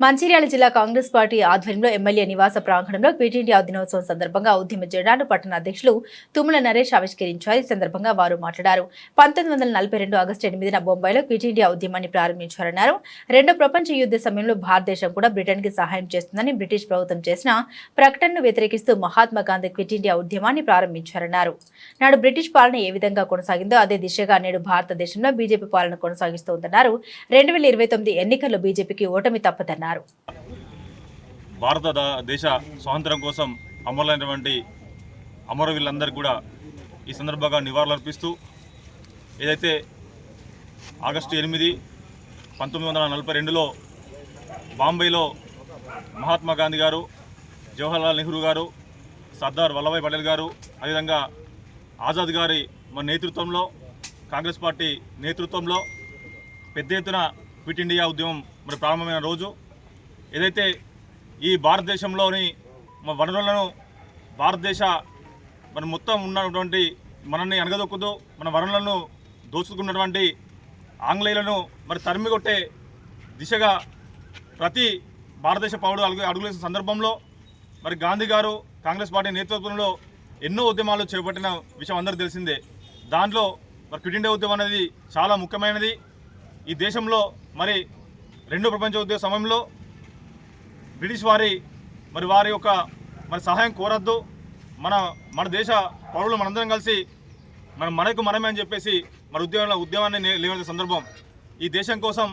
మంచిర్యాల జిల్లా కాంగ్రెస్ పార్టీ ఆధ్వర్యంలో ఎమ్మెల్యే నివాస ప్రాంగణంలో క్విట్ ఇండియా దినోత్సవం సందర్భంగా ఉద్యమ జెండాను పట్టణ అధ్యక్షులు తుమ్మల నరేష్ ఆవిష్కరించారు. ఈ సందర్భంగా వారు మాట్లాడారు. పంతొమ్మిది వందల నలభై రెండు ఆగస్టు ఎనిమిదిన బొంబాయిలో క్విట్ ఇండియా ఉద్యమాన్ని ప్రారంభించారన్నారు. రెండో ప్రపంచ యుద్ధ సమయంలో భారతదేశం కూడా బ్రిటన్కి సహాయం చేస్తుందని బ్రిటిష్ ప్రభుత్వం చేసిన ప్రకటనను వ్యతిరేకిస్తూ మహాత్మా గాంధీ క్విట్ ఇండియా ఉద్యమాన్ని ప్రారంభించారన్నారు. నాడు బ్రిటిష్ పాలన ఏ విధంగా కొనసాగిందో అదే దిశగా నేడు భారతదేశంలో బీజేపీ పాలన కొనసాగిస్తోందన్నారు. రెండు వేల ఇరవై తొమ్మిది ఎన్నికల్లో బీజేపీకి ఓటమి తప్పదన్నారు. భారత ద- దేశ స్వాతంత్రం కోసం అమరులైనటువంటి అమరవీళ్ళందరికీ కూడా ఈ సందర్భంగా నివాళులర్పిస్తూ ఏదైతే ఆగస్టు ఎనిమిది పంతొమ్మిది వందల నలభై రెండులో బాంబేలో మహాత్మా గాంధీ గారు జవహర్లాల్ నెహ్రూ గారు సర్దార్ వల్లభాయ్ పటేల్ గారు అదేవిధంగా ఆజాద్ గారి మన నేతృత్వంలో కాంగ్రెస్ పార్టీ నేతృత్వంలో పెద్ద ఎత్తున క్విట్ ఇండియా ఉద్యమం మరి ప్రారంభమైన రోజు. ఏదైతే ఈ భారతదేశంలోని వనరులను భారతదేశ మన మొత్తం ఉన్నటువంటి మనల్ని అనగదొక్కుతూ మన వనరులను దోచుకున్నటువంటి ఆంగ్లేయులను మరి తరిమి కొట్టే దిశగా ప్రతి భారతదేశ పౌరుడు అడుగు అడుగులేసిన సందర్భంలో మరి గాంధీ గారు కాంగ్రెస్ పార్టీ నేతృత్వంలో ఎన్నో ఉద్యమాలు చేపట్టిన విషయం అందరికీ తెలిసిందే. దాంట్లో మరి క్విట్ ఇండియా ఉద్యమం అనేది చాలా ముఖ్యమైనది. ఈ దేశంలో మరి రెండో ప్రపంచ ఉద్యమ సమయంలో బ్రిటిష్ వారి మరి వారి యొక్క మరి సహాయం కోరద్దు. మన మన దేశ పౌరులు మనందరం కలిసి మన మనకు మనమే అని చెప్పేసి మరి ఉద్యమంలో ఉద్యమాన్ని లేవనే సందర్భం. ఈ దేశం కోసం